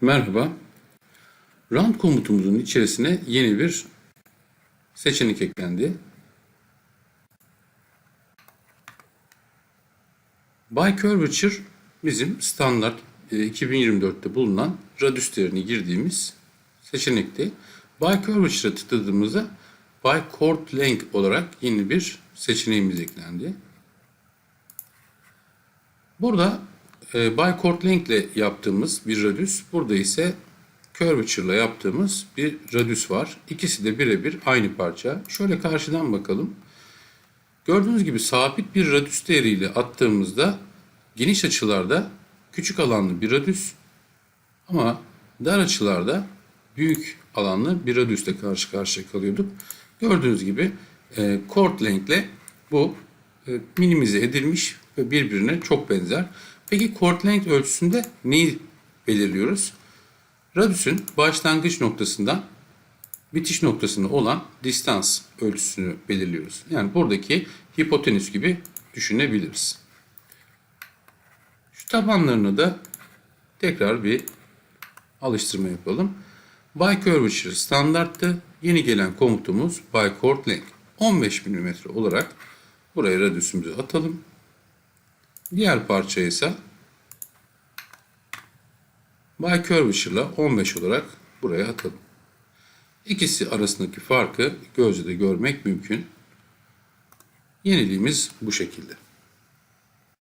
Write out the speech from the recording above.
Merhaba. Run komutumuzun içerisine yeni bir seçenek eklendi. By Curvature bizim standart e, 2024'te bulunan radius değerini girdiğimiz seçenekti. By Curvature'a tıkladığımızda By Chord Length olarak yeni bir seçeneğimiz eklendi. Burada e, by length ile yaptığımız bir radius, burada ise curvature ile yaptığımız bir radius var. İkisi de birebir aynı parça. Şöyle karşıdan bakalım. Gördüğünüz gibi sabit bir radius değeriyle attığımızda geniş açılarda küçük alanlı bir radius ama dar açılarda büyük alanlı bir radius ile karşı karşıya kalıyorduk. Gördüğünüz gibi e, chord length ile bu e, minimize edilmiş ve birbirine çok benzer. Peki length ölçüsünde neyi belirliyoruz? Radius'un başlangıç noktasından bitiş noktasında olan distans ölçüsünü belirliyoruz. Yani buradaki hipotenüs gibi düşünebiliriz. Şu tabanlarını da tekrar bir alıştırma yapalım. By curvature standarttı. Yeni gelen komutumuz by chord length. 15 mm olarak buraya radiusumuzu atalım. Diğer parçayı ise by curvature ile 15 olarak buraya atalım. İkisi arasındaki farkı gözle de görmek mümkün. Yeniliğimiz bu şekilde.